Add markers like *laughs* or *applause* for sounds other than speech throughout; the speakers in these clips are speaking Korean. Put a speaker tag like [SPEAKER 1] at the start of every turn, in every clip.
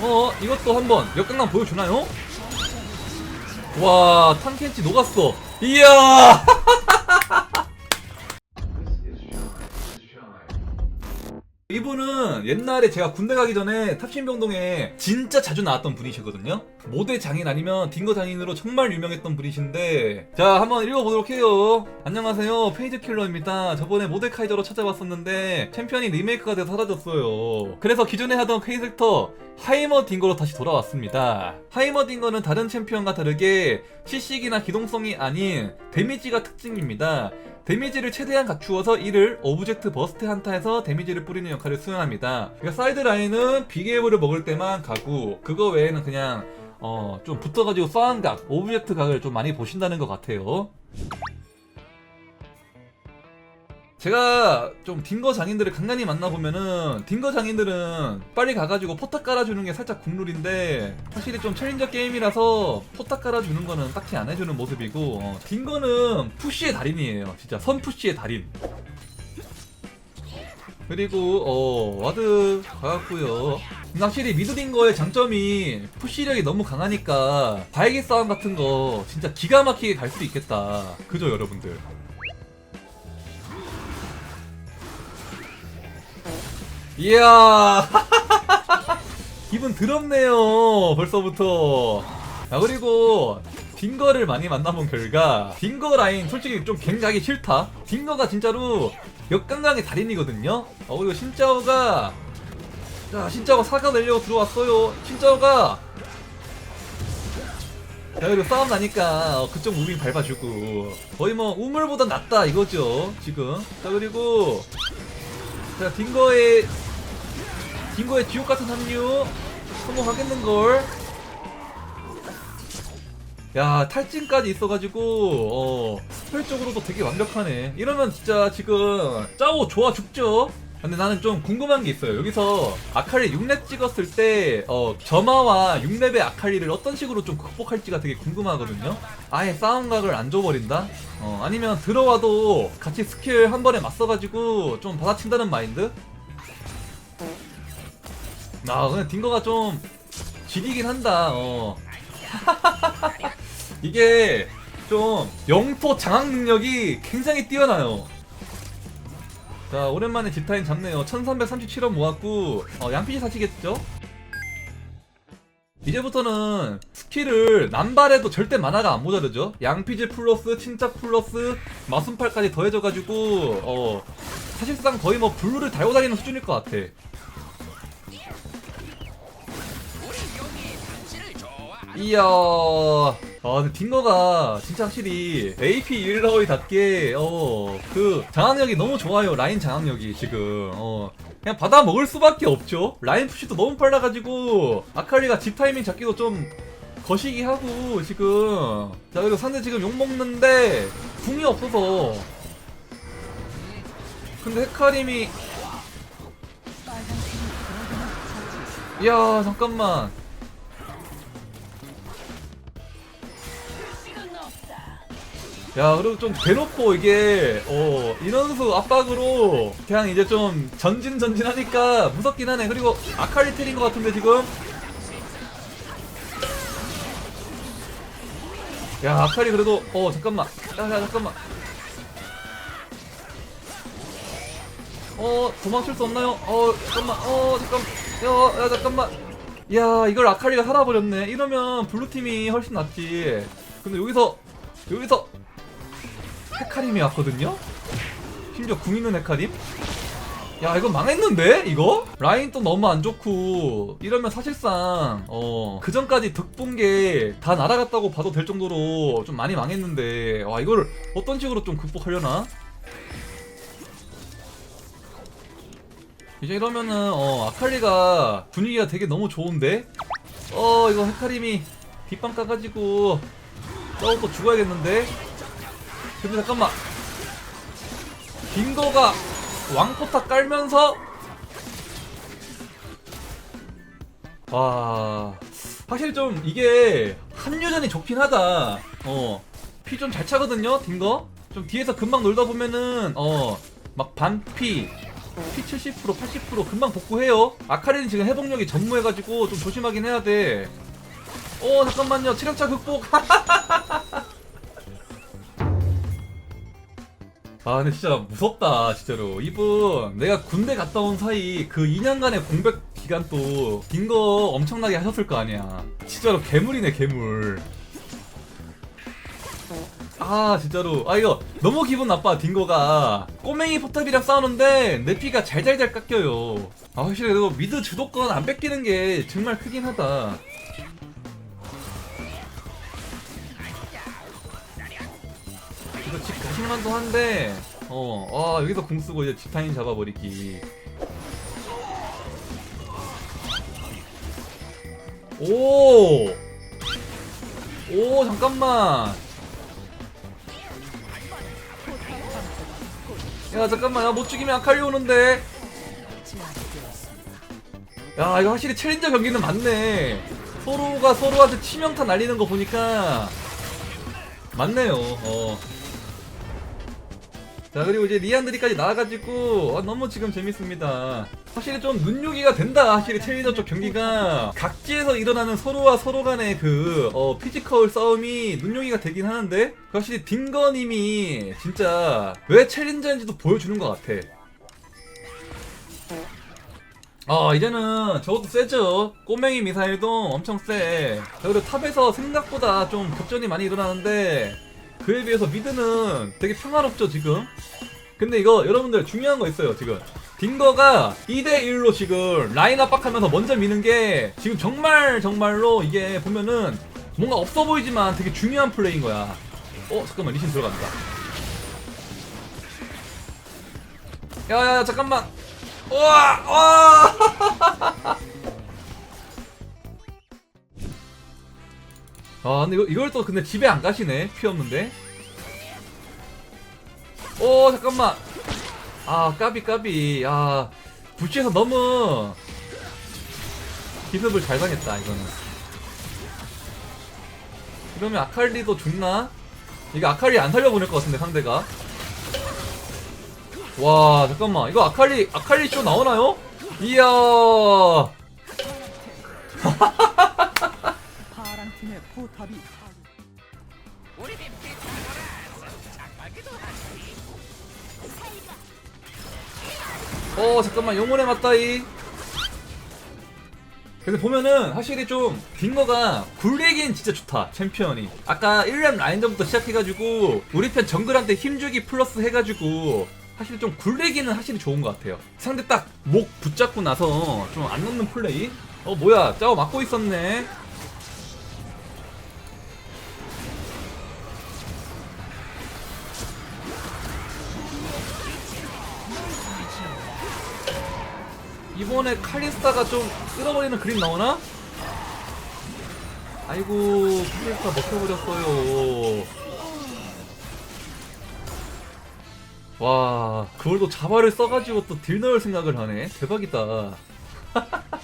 [SPEAKER 1] 어 이것도 한번. 역강남 보여주나요? 와 탕켄치 녹았어. 이야 *laughs* 이분은 옛날에 제가 군대 가기 전에 탑신병동에 진짜 자주 나왔던 분이시거든요. 모대 장인 아니면 딩거 장인으로 정말 유명했던 분이신데 자 한번 읽어보도록 해요. 안녕하세요. 페이지 킬러입니다. 저번에 모데카이저로 찾아봤었는데 챔피언이 리메이크가 돼서 사라졌어요. 그래서 기존에 하던 캐릭터 하이머 딩거로 다시 돌아왔습니다. 하이머 딩거는 다른 챔피언과 다르게 CC기나 기동성이 아닌 데미지가 특징입니다. 데미지를 최대한 갖추어서 이를 오브젝트 버스트 한타에서 데미지를 뿌리는 역할 을 수행합니다. 그러니까 사이드 라인은 비게이브를 먹을 때만 가고 그거 외에는 그냥 어 좀 붙어가지고 싸한 각, 오브젝트 각을 좀 많이 보신다는 것 같아요. 제가 좀 딩거 장인들을 간간히 만나보면은 딩거 장인들은 빨리 가가지고 포탑 깔아주는 게 살짝 국룰인데 확실히 좀 챌린저 게임이라서 포탑 깔아주는 거는 딱히 안 해주는 모습이고 어, 딩거는 푸시의 달인이에요 진짜 선 푸시의 달인 그리고 어 와드 가갖고요. 확실히 미드딩거의 장점이 푸시력이 너무 강하니까 바이기 싸움 같은 거 진짜 기가 막히게 갈 수 있겠다. 그죠 여러분들. 이야! *laughs* 기분 더럽네요 벌써부터. 아 그리고 딩거를 많이 만나본 결과 딩거 라인 솔직히 좀 갱가기 싫다. 딩거가 진짜로 역강강의 달인이거든요. 어 그리고 신짜오가 자 신짜오가 사과 내려고 들어왔어요. 신짜오가 자 그리고 싸움 나니까 어, 그쪽 무빙 밟아주고. 거의 뭐 우물보다 낫다 이거죠 지금. 자 그리고 자 딩거의 딩거의 지옥 같은 합류 성공하겠는걸 야 탈진까지 있어가지고 어 스펠적으로도 되게 완벽하네. 이러면 진짜 지금 짜오 좋아 죽죠? 근데 나는 좀 궁금한 게 있어요. 여기서 아칼리 6렙 찍었을 때 어, 점화와 6렙의 아칼리를 어떤 식으로 좀 극복할지가 되게 궁금하거든요. 아예 싸움각을 안 줘버린다? 어, 아니면 들어와도 같이 스킬 한 번에 맞서가지고 좀 받아친다는 마인드? 아 근데 딩거가 좀 지리긴 한다 어 *laughs* 이게 좀 영토 장악 능력이 굉장히 뛰어나요. 자 오랜만에 집타임 잡네요. 1337원 모았고 어, 양피지 사시겠죠? 이제부터는 스킬을 남발해도 절대 만화가 안 모자르죠. 양피지 플러스 침착 플러스 마순팔까지 더해져가지고 어 사실상 거의 뭐 블루를 달고 다니는 수준일 것 같아. 이야. 아, 근데 딩거가 진짜 확실히 AP 일러이답게 어, 그 장악력이 너무 좋아요. 라인 장악력이 지금. 어. 그냥 받아 먹을 수밖에 없죠. 라인 푸시도 너무 빨라가지고 아칼리가 집 타이밍 잡기도 좀 거시기 하고 지금. 자 그리고 상대 지금 욕 먹는데 궁이 없어서. 근데 헤카림이 야 잠깐만. 야 그리고 좀 대놓고 이게 어 인원수 압박으로 그냥 이제 좀 전진 전진 하니까 무섭긴 하네. 그리고 아칼리 텔인 것 같은데 지금? 야 아칼리 그래도 어 잠깐만. 야 야 잠깐만. 어 도망칠 수 없나요? 어 잠깐만. 어 잠깐 야, 야 잠깐만. 야 이걸 아칼리가 살아버렸네. 이러면 블루팀이 훨씬 낫지 근데 여기서 여기서 헤카림이 왔거든요? 심지어 궁 있는 헤카림? 야 이거 망했는데 이거? 라인 또 너무 안 좋고 이러면 사실상 어 그전까지 득본 게 다 날아갔다고 봐도 될 정도로 좀 많이 망했는데 와 이걸 어떤 식으로 좀 극복하려나? 이제 이러면은 어 아칼리가 분위기가 되게 너무 좋은데 어 이거 헤카림이 뒷방 까가지고 저거 또 죽어야겠는데? 근데 잠깐만. 빙거가 왕포탑 깔면서? 와 확실히 좀 이게 합류전이 좋긴 하다. 어 피 좀 잘 차거든요 딩거? 좀 뒤에서 금방 놀다 보면은 어 막 반피 피 70% 80% 금방 복구해요. 아카리는 지금 회복력이 전무해가지고 좀 조심하긴 해야 돼. 어, 잠깐만요. 체력차 극복. *laughs* 아, 근데 진짜 무섭다, 진짜로. 이분, 내가 군대 갔다 온 사이 그 2년간의 공백 기간 또, 긴 거 엄청나게 하셨을 거 아니야. 진짜로 괴물이네, 괴물. 아, 진짜로. 아, 이거 너무 기분 나빠, 딩거가. 꼬맹이 포탑이랑 싸우는데 내 피가 잘잘잘 깎여요. 아, 확실히 그래도 미드 주도권 안 뺏기는 게 정말 크긴 하다. 집 가실만도 한데 어, 아 여기서 궁 쓰고 이제 지타인 잡아버리기. 오, 오 잠깐만. 야 잠깐만, 야 못 죽이면 아칼리 오는데. 야 이거 확실히 챌린저 경기는 맞네. 서로가 서로한테 치명타 날리는 거 보니까 맞네요. 어. 자 그리고 이제 리안드리까지 나와가지고 아, 너무 지금 재밌습니다. 확실히 좀 눈요기가 된다. 확실히 챌린저 쪽 경기가 각지에서 일어나는 서로와 서로 간의 그 어, 피지컬 싸움이 눈요기가 되긴 하는데 확실히 딩거님이 진짜 왜 챌린저인지도 보여주는 것 같아. 아 이제는 저것도 세죠 꼬맹이 미사일도 엄청 세 자, 그리고 탑에서 생각보다 좀 격전이 많이 일어나는데 그에 비해서 미드는 되게 평화롭죠 지금? 근데 이거 여러분들 중요한 거 있어요 지금. 딩거가 2대1로 지금 라인 압박하면서 먼저 미는 게 지금 정말 정말로 이게 보면은 뭔가 없어 보이지만 되게 중요한 플레이인 거야. 어 잠깐만 리신 들어간다. 야야야 잠깐만. 우와! 와! *laughs* 아, 근데 이거, 이걸 또 근데 집에 안 가시네. 피 없는데. 오, 잠깐만. 아, 까비, 까비. 아, 부시에서 너무 기습을 잘 당했다, 이거는. 이러면 아칼리도 죽나? 이거 아칼리 안 살려보낼 것 같은데, 상대가. 와 잠깐만 이거 아칼리 아칼리 쇼 나오나요? 이야 *laughs*
[SPEAKER 2] 팀의 포탑이
[SPEAKER 1] 어 잠깐만 영혼의 맞다이. 근데 보면은 확실히 좀 빙거가 굴리긴 진짜 좋다 챔피언이. 아까 1렙 라인전부터 시작해가지고 우리 편 정글한테 힘주기 플러스 해가지고 사실 좀 굴리기는 확실히 좋은 것 같아요. 상대 딱 목 붙잡고 나서 좀 안 넣는 플레이? 어 뭐야 짜오 맞고 있었네 이번에 칼리스타가 좀 쓸어버리는 그림 나오나? 아이고 칼리스타 먹혀버렸어요. 와 그걸 또 자바를 써가지고 또 딜 넣을 생각을 하네. 대박이다 *laughs*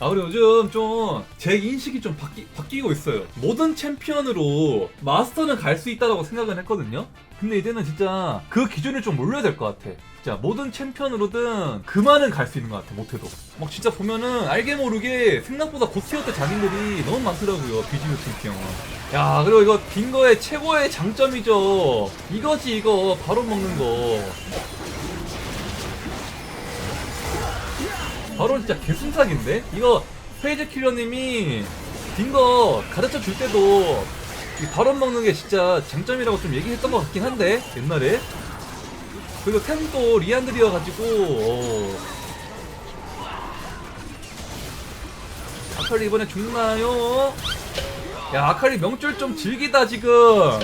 [SPEAKER 1] 아 그리고 요즘 좀 제 인식이 좀 바뀌, 바뀌고 있어요. 모든 챔피언으로 마스터는 갈 수 있다고 생각은 했거든요. 근데 이제는 진짜 그 기준을 좀 올려야 될 것 같아. 진짜 모든 챔피언으로든 그만은 갈 수 있는 것 같아 못해도. 막 진짜 보면은 알게 모르게 생각보다 고티어때 장인들이 너무 많더라고요 비즈니스 챔피언 야 그리고 이거 빙거의 최고의 장점이죠. 이거지 이거. 바로 먹는 거 바로 진짜 개순삭인데? 이거 페이즈 킬러님이 딩거 가르쳐 줄 때도 이 발언 먹는 게 진짜 장점이라고 좀 얘기했던 것 같긴 한데 옛날에 그리고 템도 리안드리여가지고 어. 아칼리 이번에 죽나요? 야 아칼리 명줄 좀 즐기다 지금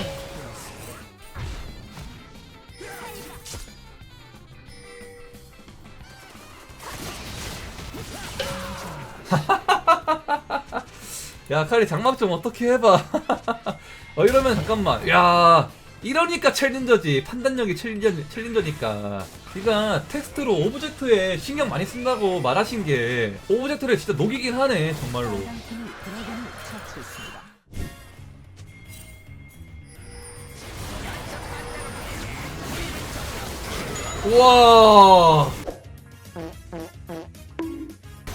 [SPEAKER 1] 야 칼리 장막 좀 어떻게 해봐. *laughs* 어 이러면 잠깐만. 야 이러니까 챌린저지. 판단력이 챌린저, 챌린저니까. 그니까 텍스트로 오브젝트에 신경 많이 쓴다고 말하신 게 오브젝트를 진짜 녹이긴 하네 정말로. 우와!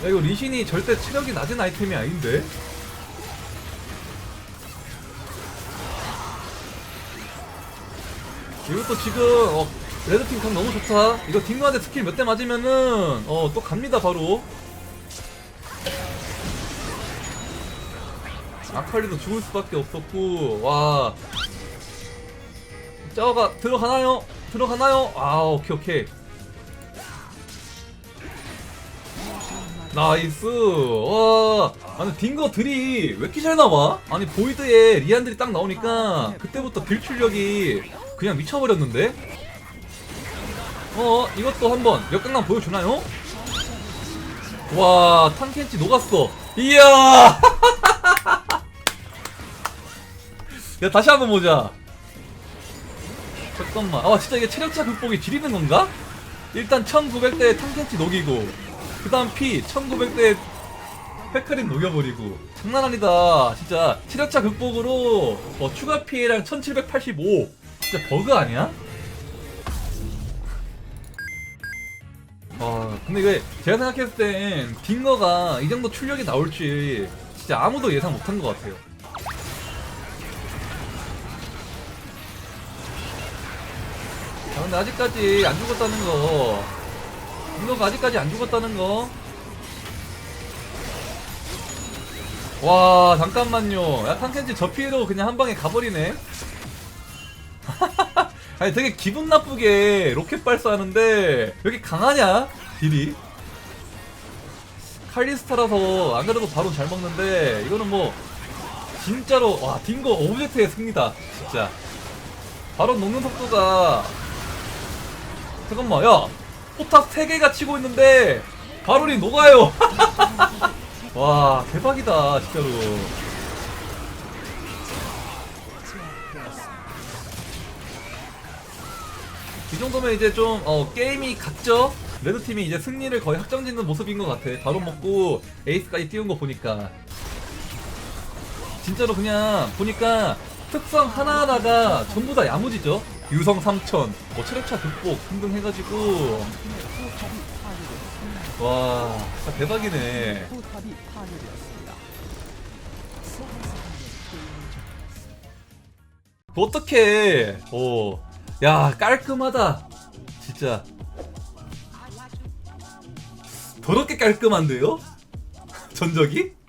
[SPEAKER 1] 야 이거 리신이 절대 체력이 낮은 아이템이 아닌데 이것도 지금 어, 레드팀 각 너무 좋다 이거 딩거한테 스킬 몇 대 맞으면은 어 또 갑니다 바로 아칼리도 죽을 수밖에 없었고 와 저가 들어가나요? 들어가나요? 아 오케이 오케이 나이스 와 아니 딩거들이 왜 이렇게 잘 나와? 아니 보이드에 리안들이 딱 나오니까 그때부터 빌 출력이 그냥 미쳐버렸는데? 어 이것도 한번 역강강 보여주나요? 와 탕켄치 녹았어. 이야! *laughs* 야 다시 한번 보자. 잠깐만. 아 진짜 이게 체력차 극복이 지리는 건가? 일단 1900대 탕켄치 녹이고 그 다음 피 1900대 페카린 녹여버리고. 장난 아니다. 진짜 체력차 극복으로 어, 추가 피해량 1785 진짜 버그 아니야? 아 근데 이게 제가 생각했을 땐 빙거가 이 정도 출력이 나올지 진짜 아무도 예상 못한 것 같아요. 아 근데 아직까지 안 죽었다는 거. 빙거가 아직까지 안 죽었다는 거. 와 잠깐만요. 야 탕켄지 저 피해로 그냥 한 방에 가버리네 *laughs* 아니 되게 기분 나쁘게 로켓 발사하는데 왜 이렇게 강하냐? 딜이? 칼리스타라서 안 그래도 바로 잘 먹는데 이거는 뭐 진짜로 와 딩거 오브젝트의 승리다 진짜. 바로 녹는 속도가 잠깐만 야 포탑 3개가 치고 있는데 바론이 녹아요. *laughs* 와 대박이다 진짜로 이 정도면 이제 좀 어, 게임이 갔죠? 레드팀이 이제 승리를 거의 확정짓는 모습인 것 같아 바로 먹고 에이스까지 띄운 거 보니까 진짜로 그냥 보니까 특성 하나하나가 전부 다 야무지죠? 유성 3000, 뭐 체력차 극복 등등 해가지고. 와 진짜 대박이네. 어떡해 오. 야 깔끔하다 진짜 더럽게 깔끔한데요? *laughs* 전적이?